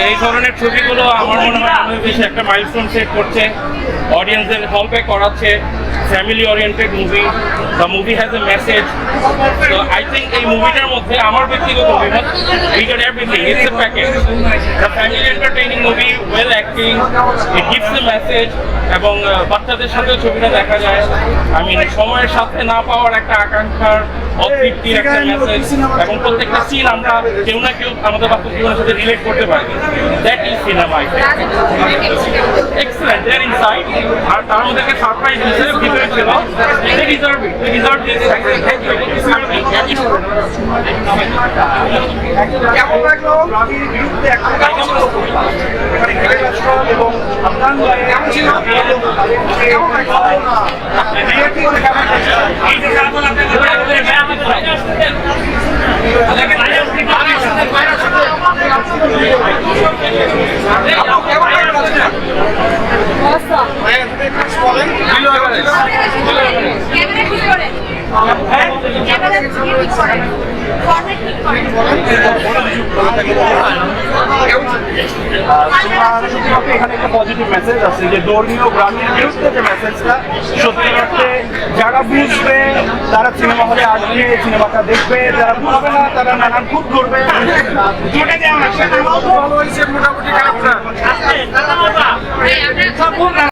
এই ধরনের ছবিগুলো আমার মনে হয় আমাদের বেশি একটা মাইলস্টোন সেট করছে। অডিয়েন্সের হলপে করাচ্ছে। Family oriented movie the movie has a message তো আই থিঙ্ক এই মুভিটার মধ্যে আমার ব্যক্তিগত অভিমত we get everything it's a package the family entertaining movie well acting it gives a message এবং বাচ্চাদের সাথেও ছবিটা দেখা যায়। আমি সময়ের সাথে না পাওয়ার একটা আকাঙ্ক্ষার অতৃপ্তির একটা মেসেজ এবং প্রত্যেকটা সিন আমরা কেউ না কেউ আমাদের বাস্তব জীবনের সাথে রিলেট করতে পারি। That is cinema I excellent there inside আর তার মধ্যে একটা সারপ্রাইজ হিসেবে ভিতরে ছিল। They deserve it they deserve this কেমন লাগল রবির বিরুদ্ধে একটা এখানে খেলে যাচ্ছিল এবং আপনার কেমন ছিল কেমন লাগল ক্রিয়েটিভ কেমন কেমন লাগল বলেন ক্যামেরা ঠিক করে ক্যামেরা ঠিক করে ফরম্যাট ঠিক করে তোমার এখানে একটা পজিটিভ মেসেজ আছে যে ধর্মীয় গ্রামের বিরুদ্ধে যে মেসেজটা সত্যি অর্থে যারা বুঝবে তারা সিনেমা হলে আসবে সিনেমাটা দেখবে যারা বুঝবে না তারা নানান খুব করবে মোটামুটি খারাপ না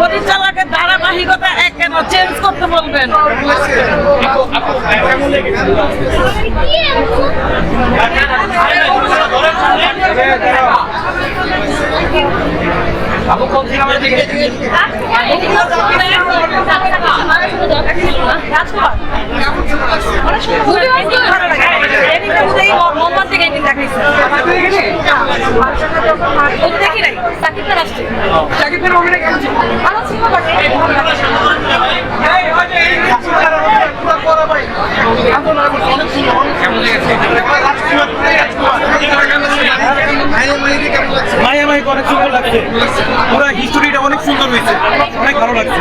পরিচালকের ধারাবাহিকতা এক কেন চেঞ্জ করতে বলবেন। আপু কোন সিনেমাটা দেখেছেন মায়া মাইকে অনেক সুন্দর লাগছে। পুরো হিস্টোরিটা অনেক সুন্দর হয়েছে। অনেক ভালো লাগছে।